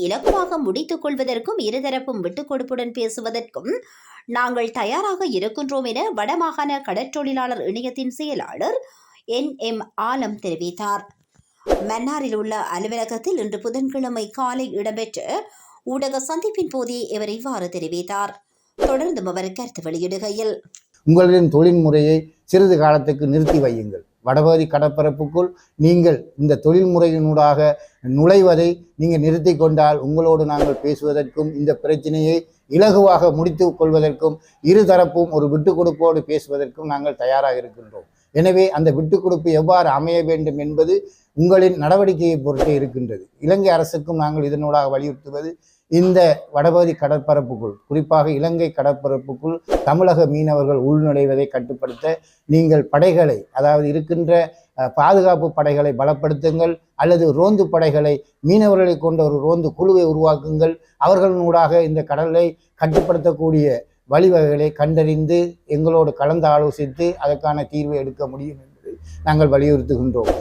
இலகுவாக முடித்துக் கொள்வதற்கும் இருதரப்பும் விட்டுக் கொடுப்புடன் பேசுவதற்கும் நாங்கள் தயாராக இருக்கின்றோம் என வடமாகாண கடற்றொழிலாளர் இணையத்தின் செயலாளர் என். எம். ஆலம் தெரிவித்தார். மன்னாரில் உள்ள அலுவலகத்தில் இன்று புதன்கிழமை காலை இடம்பெற்ற ஊடக சந்திப்பின் போதே இவர் இவ்வாறு தெரிவித்தார். தொடர்ந்தும் அவர் கருத்து வெளியிடுகையில் உங்களின் தொழில்முறையை சிறிது காலத்துக்கு நிறுத்தி வையுங்கள். வடபகுதி கடற்பரப்புக்குள் நீங்கள் இந்த தொழில்முறையினூடாக நுழைவதை நீங்கள் நிறுத்தி கொண்டால் உங்களோடு நாங்கள் பேசுவதற்கும் இந்த பிரச்சனையை இலகுவாக முடித்து கொள்வதற்கும் இருதரப்பும் ஒரு விட்டு கொடுப்போடு பேசுவதற்கும் நாங்கள் தயாராக இருக்கின்றோம். எனவே அந்த விட்டு கொடுப்பு எவ்வாறு அமைய வேண்டும் என்பது உங்களின் நடவடிக்கையை பொறுத்தே இருக்கின்றது. இலங்கை அரசுக்கும் நாங்கள் இதனூடாக வலியுறுத்துவது இந்த வடபகுதி கடற்பரப்புக்குள் குறிப்பாக இலங்கை கடற்பரப்புக்குள் தமிழக மீனவர்கள் உள்நுழைவதை கட்டுப்படுத்த நீங்கள் படைகளை அதாவது இருக்கின்ற பாதுகாப்பு படைகளை பலப்படுத்துங்கள் அல்லது ரோந்து படைகளை மீனவர்களை கொண்ட ஒரு ரோந்து குழுவை உருவாக்குங்கள் அவர்களினூடாக இந்த கடலை கட்டுப்படுத்தக்கூடிய வழிவகைகளை கண்டறிந்து எங்களோடு கலந்து ஆலோசித்து அதற்கான தீர்வை எடுக்க முடியும் என்பதை நாங்கள் வலியுறுத்துகின்றோம்.